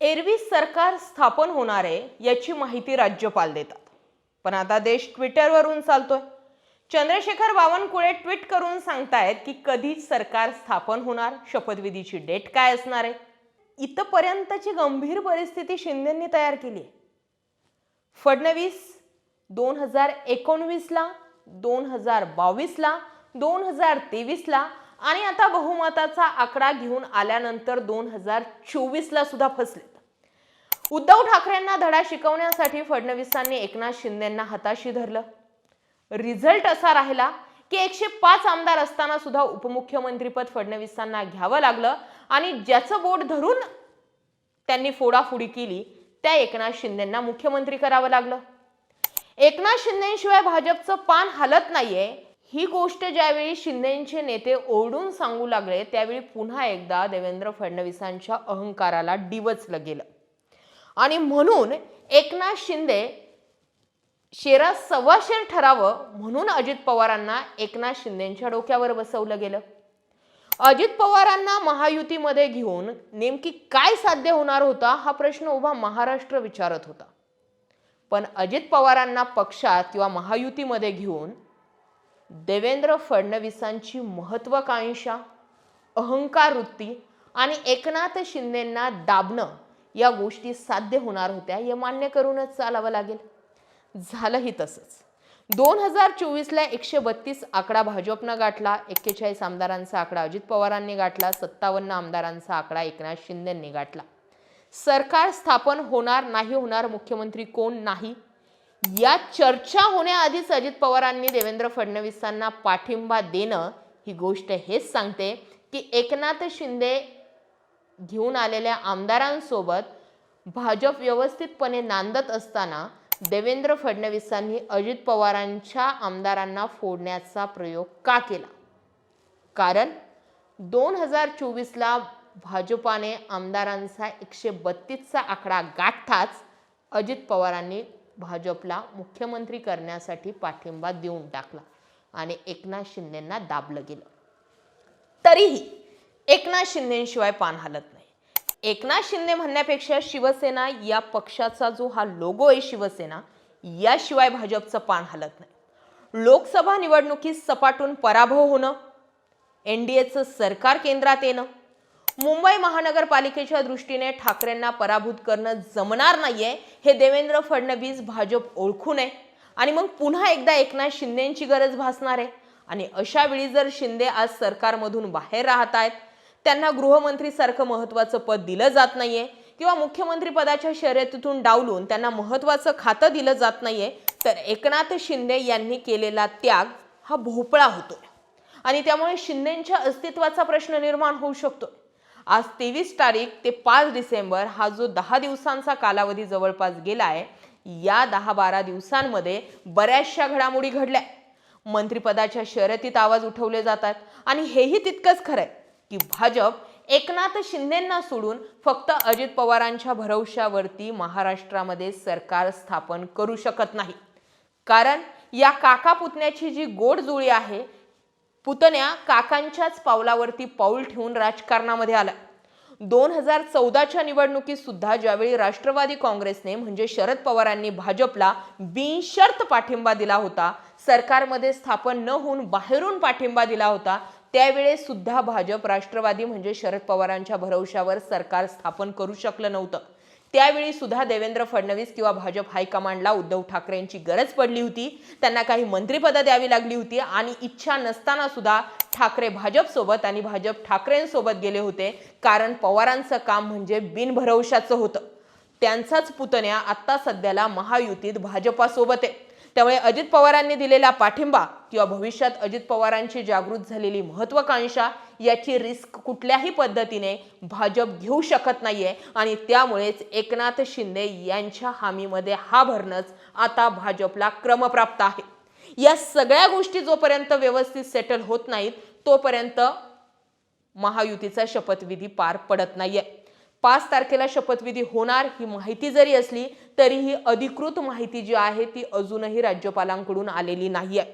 एरवी सरकार स्थापन होणार आहे याची माहिती राज्यपाल देतात. पण आता देश ट्विटरवरून चालतोय. चंद्रशेखर बावनकुळे ट्विट करून सांगतायत की कधी सरकार स्थापन होणार शपथविधीची डेट काय असणार आहे? इथपर्यंतची गंभीर परिस्थिती शिंदेंनी तयार केली आहे फडणवीस दोन हजार एकोणवीसला दोन हजार बावीसला दोन हजार तेवीसला आणि आता बहुमताचा आकडा घेऊन आल्यानंतर दोन हजार चोवीसला सुद्धा फसलेत. उद्धव ठाकरेंना धडा शिकवण्यासाठी फडणवीसांनी एकनाथ शिंदेंना हाताशी धरलं. रिझल्ट असा राहिला की एकशे पाच आमदार असताना सुद्धा उपमुख्यमंत्रीपद फडणवीसांना घ्यावं लागलं आणि ज्याचं बोट धरून त्यांनी फोडाफोडी केली त्या एकनाथ शिंदेंना मुख्यमंत्री करावं लागलं. एकनाथ शिंदेशिवाय भाजपचं पान हलत नाहीये. ही गोष्ट ज्यावेळी शिंदेचे नेते ओरडून सांगू लागले त्यावेळी पुन्हा एकदा देवेंद्र फडणवीसांच्या अहंकाराला डिवचलं गेलं. आणि म्हणून एकनाथ शिंदे शेरा सव्वाशेर ठरावं म्हणून अजित पवारांना एकनाथ शिंदेच्या डोक्यावर बसवलं गेलं. अजित पवारांना महायुतीमध्ये घेऊन नेमकी काय साध्य होणार होता हा प्रश्न उभा महाराष्ट्र विचारत होता. पण अजित पवारांना पक्षात किंवा महायुतीमध्ये घेऊन देवेंद्र फडणवीसांची महत्त्वाकांक्षा अहंकार वृत्ती आणि एकनाथ शिंदेंना दाबणं या गोष्टी साध्य होणार होत्या हे मान्य करूनच चालावं लागेल. झालंही तसंच. दोन हजार चोवीसला एकशे बत्तीस आकडा भाजपनं गाठला एक्केचाळीस आमदारांचा आकडा अजित पवारांनी गाठला सत्तावन्न आमदारांचा आकडा एकनाथ शिंदेंनी गाठला. सरकार स्थापन होणार नाही होणार मुख्यमंत्री कोण नाही या चर्चा होण्याआधीच अजित पवारांनी देवेंद्र फडणवीसांना पाठिंबा देणं ही गोष्ट हेच सांगते की एकनाथ शिंदे घेऊन आलेल्या आमदारांसोबत भाजप व्यवस्थितपणे नांदत असताना देवेंद्र फडणवीसांनी अजित पवारांच्या आमदारांना फोडण्याचा प्रयोग का केला? कारण दोन हजार चोवीसला भाजपाने आमदारांचा एकशे बत्तीसचा आकडा गाठताच अजित पवारांनी भाजपला मुख्यमंत्री करण्यासाठी पाठिंबा देऊन टाकला आणि एकनाथ शिंदेंना दाबलं गेलं. तरीही एकनाथ शिंदेशिवाय पान हलत नाही. एकनाथ शिंदे म्हणण्यापेक्षा शिवसेना या पक्षाचा जो हा लोगो आहे शिवसेना याशिवाय भाजपचं पान हलत नाही. लोकसभा निवडणुकीत सपाटून पराभव होणं एन डी एचं सरकार केंद्रात येणं मुंबई महानगरपालिकेच्या दृष्टीने ठाकरेंना पराभूत करणं जमणार नाहीये हे देवेंद्र फडणवीस भाजप ओळखू नये. आणि मग पुन्हा एकदा एकनाथ शिंदेची गरज भासणार. आहे आणि अशा वेळी जर शिंदे आज सरकारमधून बाहेर राहत आहेत त्यांना गृहमंत्रीसारखं महत्त्वाचं पद दिलं जात नाहीये किंवा मुख्यमंत्री पदाच्या शर्यतीतून डावलून त्यांना महत्त्वाचं खातं दिलं जात नाहीये तर एकनाथ शिंदे यांनी केलेला त्याग हा भोपळा होतोय. आणि त्यामुळे शिंदेच्या अस्तित्वाचा प्रश्न निर्माण होऊ शकतो. आज तेवीस तारीख ते पाच डिसेंबर हा जो दहा दिवसांचा कालावधी जवळपास गेला आहे या दहा बारा दिवसांमध्ये बऱ्याचशा घडामोडी घडल्या. मंत्रिपदाच्या शर्यतीत आवाज उठवले जातात आणि हेही तितकंच खरंय की भाजप एकनाथ शिंदेंना सोडून फक्त अजित पवारांच्या भरवशावरती महाराष्ट्रामध्ये सरकार स्थापन करू शकत नाही. कारण या काका पुतण्याची जी गोड जुळी आहे पुतण्या काकांच्याच पावलावरती पाऊल ठेवून राजकारणामध्ये आला. दोन हजार चौदाच्या निवडणुकीत सुद्धा ज्यावेळी राष्ट्रवादी काँग्रेसने म्हणजे शरद पवारांनी भाजपला बिनशर्त पाठिंबा दिला होता सरकारमध्ये स्थापन न होऊन बाहेरून पाठिंबा दिला होता त्यावेळेस सुद्धा भाजप राष्ट्रवादी म्हणजे शरद पवारांच्या भरवशावर सरकार स्थापन करू शकलं नव्हतं. त्यावेळी सुद्धा देवेंद्र फडणवीस किंवा भाजप हायकमांडला उद्धव ठाकरेंची गरज पडली होती. त्यांना काही मंत्रिपदं द्यावी लागली होती आणि इच्छा नसताना सुद्धा ठाकरे भाजपसोबत आणि भाजप ठाकरेंसोबत गेले होते. कारण पवारांचं काम म्हणजे बिनभरवशाचं होतं. त्यांचाच पुतण्या आत्ता सध्याला महायुतीत भाजपासोबत आहे. त्यामुळे अजित पवारांनी दिलेला पाठिंबा किंवा भविष्यात अजित पवारांची जागृत झालेली महत्वाकांक्षा याची रिस्क कुठल्याही पद्धतीने भाजप घेऊ शकत नाही आहे आणि त्यामुळेच एकनाथ शिंदे यांच्या हामीमध्ये हा भरणंच आता भाजपला क्रमप्राप्त आहे. या सगळ्या गोष्टी जोपर्यंत व्यवस्थित सेटल होत नाहीत तोपर्यंत महायुतीचा शपथविधी पार पडत नाहीये. पाच तारखेला शपथविधी होणार ही माहिती जरी असली तरीही अधिकृत माहिती जी आहे ती अजूनही राज्यपालांकडून आलेली नाहीये.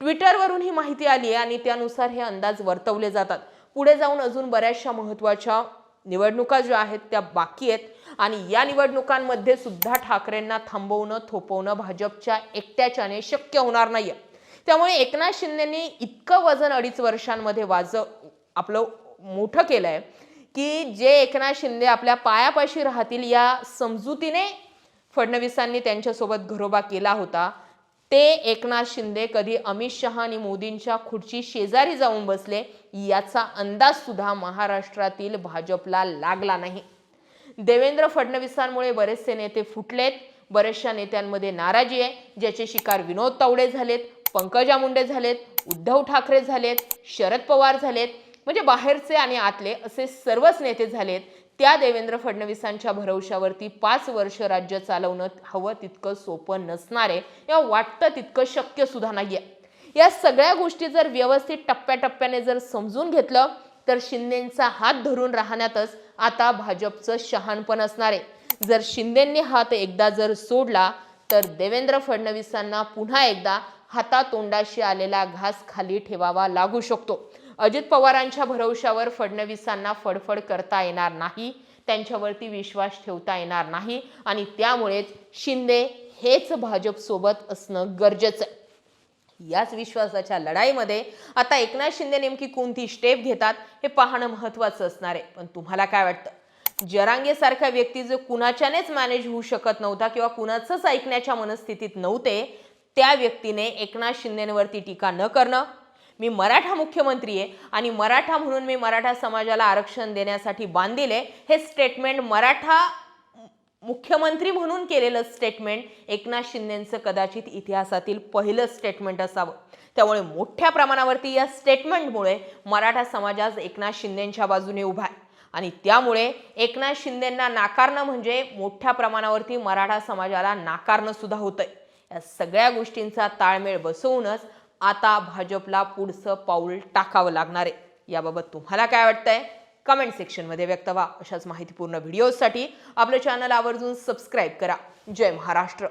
ट्विटरवरून ही माहिती आली आहे आणि त्यानुसार हे अंदाज वर्तवले जातात. पुढे जाऊन अजून बऱ्याचशा महत्त्वाच्या निवडणुका ज्या आहेत त्या बाकी आहेत. आणि या निवडणुकांमध्ये सुद्धा ठाकरेंना थांबवणं थोपवणं भाजपच्या एकट्याच्याने शक्य होणार नाही त्यामुळे एकनाथ शिंदेनी इतकं वजन अडीच वर्षांमध्ये वाज आपलं मोठं केलं आहे की जे एकनाथ शिंदे आपल्या पायापाशी राहतील या समजुतीने फडणवीसांनी त्यांच्यासोबत घरोबा केला होता. ते एकनाथ शिंदे कधी अमित शहा आणि मोदींच्या खुर्ची शेजारी जाऊन बसले याचा अंदाज सुद्धा महाराष्ट्रातील भाजपला लागला नाही. देवेंद्र फडणवीसांमुळे बरेचसे नेते फुटलेत बऱ्याचशा नेत्यांमध्ये नाराजी आहे ज्याचे शिकार विनोद तावडे झालेत पंकजा मुंडे झालेत उद्धव ठाकरे झालेत शरद पवार झालेत म्हणजे बाहेरचे आणि आतले असे सर्वच नेते झालेत. त्या देवेंद्र फडणवीसांच्या भरवशावरती पाच वर्ष राज्य चालवणं हवं तितकं सोपं नसणार आहे. किंवा वाटतं तितकं शक्य सुद्धा नाहीये. या सगळ्या गोष्टी जर व्यवस्थित टप्प्याटप्प्याने जर समजून घेतलं तर शिंदेंचा हात धरून राहण्यातच आता भाजपचं शहाणपण असणार आहे. जर शिंदेंनी हात एकदा जर सोडला तर देवेंद्र फडणवीसांना पुन्हा एकदा हातातोंडाशी आलेला घास खाली ठेवावा लागू शकतो. अजित पवारांच्या भरवशावर फडणवीसांना फडफड करता येणार नाही त्यांच्यावरती विश्वास ठेवता येणार नाही आणि त्यामुळेच शिंदे हेच भाजपसोबत असणं गरजेचं आहे. याच विश्वासाच्या लढाईमध्ये आता एकनाथ शिंदे नेमकी कोणती स्टेप घेतात हे पाहणं महत्वाचं असणार आहे. पण तुम्हाला काय वाटतं? जरांगेसारखा व्यक्ती जो कुणाच्यानेच मॅनेज होऊ शकत नव्हता किंवा कुणाचंच ऐकण्याच्या मनस्थितीत नव्हते त्या व्यक्तीने एकनाथ शिंदेवरती टीका न करणं मी मराठा मुख्यमंत्री आहे आणि मराठा म्हणून मी मराठा समाजाला आरक्षण देण्यासाठी बांधिले हे स्टेटमेंट मराठा मुख्यमंत्री म्हणून केलेलं स्टेटमेंट एकनाथ शिंदेंचं कदाचित इतिहासातील पहिलं स्टेटमेंट असावं. त्यामुळे मोठ्या प्रमाणावरती या स्टेटमेंटमुळे मराठा समाज एकनाथ शिंदेंच्या बाजूने उभा आहे. आणि त्यामुळे एकनाथ शिंदेंना नाकारणं म्हणजे मोठ्या प्रमाणावरती मराठा समाजाला नाकारणं सुद्धा होतंय. या सगळ्या गोष्टींचा ताळमेळ बसवूनच आता भाजपला पुढचं पाऊल टाकावं लागणार आहे. याबाबत तुम्हाला काय वाटतंय? कमेंट सेक्शनमध्ये व्यक्त व्हा. अशाच माहितीपूर्ण व्हिडिओसाठी आपलं चॅनल आवर्जून सबस्क्राईब करा. जय महाराष्ट्र.